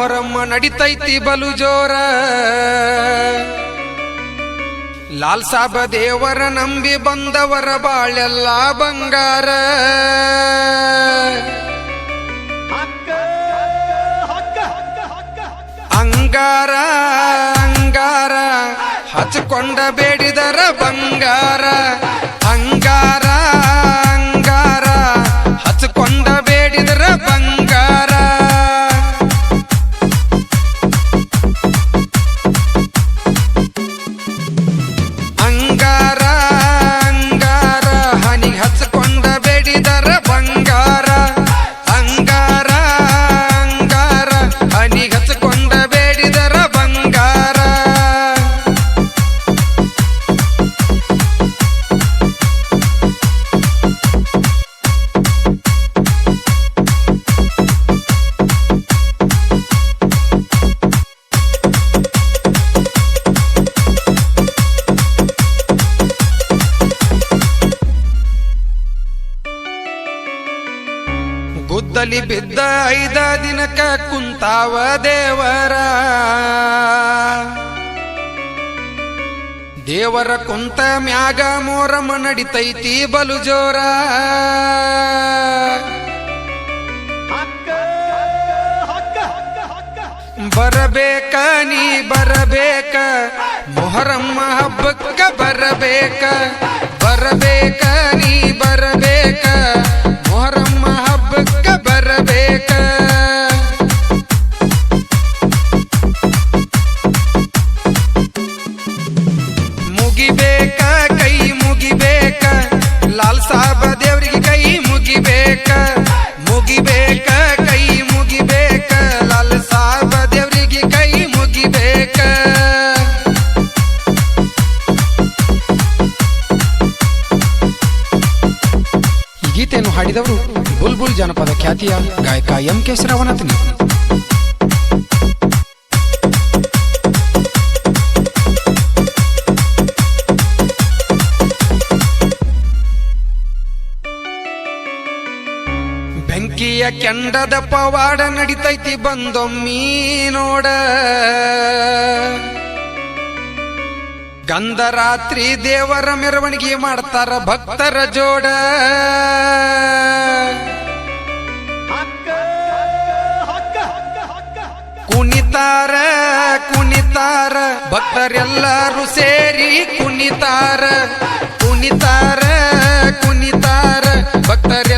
ಹೊರಮ್ಮ ನಡಿತೈತಿ ಬಲು ಜೋರ. ಲಾಲ್ ಸಾಬ ದೇವರ ನಂಬಿ ಬಂದವರ ಬಾಳೆಲ್ಲ ಬಂಗಾರ. ಅಂಗಾರ ಅಂಗಾರ ಹಚ್ಕೊಂಡ ಬೇಡಿದರ ಬಂಗಾರ. ಅಂಗಾರ ಅಂಗಾರ ಹಚ್ಕೊಂಡ ಗುದ್ದಲಿ ಬಿದ್ದ ಐದ ದಿನಕ ಕುಂತಾವ ದೇವರ. ದೇವರ ಕುಂತ ಮ್ಯಾಗ ಮೋರಮ ನಡಿತೈತಿ ಬಲು ಜೋರ. ಬರಬೇಕ ನೀ ಬರಬೇಕ, ಮೊಹರಮ್ಮ ಹಬ್ಬಕ್ಕ ಬರಬೇಕ. ಬರಬೇಕ ನೀ ಹಾಡಿದವರು ಬುಲ್ಬುಲ್ ಜನಪದ ಖ್ಯಾತಿಯ ಗಾಯಕ ಎಂ ಕೆ ಶ್ರವಣತನಿ. ಬೆಂಕಿಯ ಕೆಂಡದ ಪವಾಡ ನಡಿತೈತಿ ಬಂದೊಮ್ಮಿ ನೋಡ. ಗಂಧ ರಾತ್ರಿ ದೇವರ ಮೆರವಣಿಗೆ ಮಾಡ್ತಾರ ಭಕ್ತರ ಜೋಡ. ಕುಣಿತಾರ ಕುಣಿತಾರ ಭಕ್ತರೆಲ್ಲರೂ ಸೇರಿ ಕುಣಿತಾರ. ಕುಣಿತಾರ ಕುಣಿತಾರ ಸೇರಿ